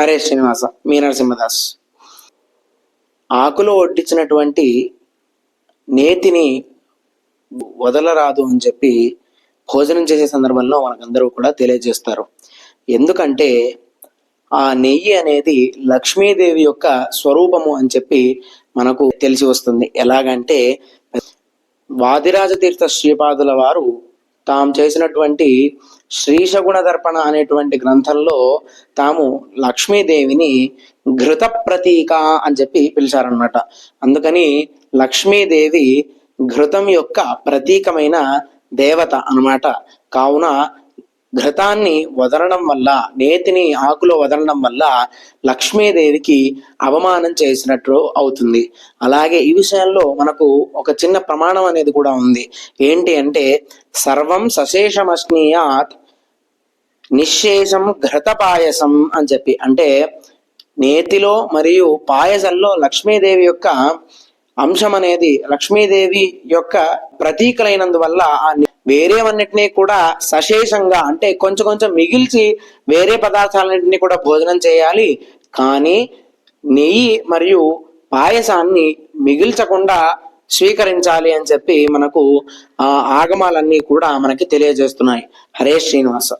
హరే శ్రీనివాస మీ నరసింహదాస్. ఆకులో ఒడ్డించినటువంటి నేతిని వదలరాదు అని చెప్పి భోజనం చేసే సందర్భంలో మనకందరూ కూడా తెలియజేస్తారు. ఎందుకంటే ఆ నెయ్యి అనేది లక్ష్మీదేవి యొక్క స్వరూపము అని చెప్పి మనకు తెలిసి వస్తుంది. ఎలాగంటే వాదిరాజ తీర్థ శ్రీపాదుల వారు తాము చేసినటువంటి శ్రీశగుణ దర్పణ అనేటువంటి గ్రంథంలో తాము లక్ష్మీదేవిని ఘృత ప్రతీక అని చెప్పి పిలిచారనమాట అందుకని లక్ష్మీదేవి ఘృతం యొక్క ప్రతీకమైన దేవత అన్నమాట. కావున ఘృతాన్ని వదలడం వల్ల నేతిని ఆకులో వదలడం వల్ల లక్ష్మీదేవికి అవమానం చేసినట్టు అవుతుంది. అలాగే ఈ విషయంలో మనకు ఒక చిన్న ప్రమాణం అనేది కూడా ఉంది. ఏంటి అంటే సర్వం సశేషమశ్నీయాత్ నిశ్శేషం ఘృత పాయసం అని చెప్పి. అంటే నేతిలో మరియు పాయసంలో లక్ష్మీదేవి యొక్క అంశం అనేది లక్ష్మీదేవి యొక్క ప్రతీకలైనందువల్ల ఆ వేరేవన్నిటినీ కూడా సశేషంగా అంటే కొంచెం కొంచెం మిగిల్చి వేరే పదార్థాలన్నింటినీ కూడా భోజనం చేయాలి. కానీ నెయ్యి మరియు పాయసాన్ని మిగిల్చకుండా స్వీకరించాలి అని చెప్పి మనకు ఆ ఆగమాలన్నీ కూడా మనకి తెలియజేస్తున్నాయి. హరే శ్రీనివాస.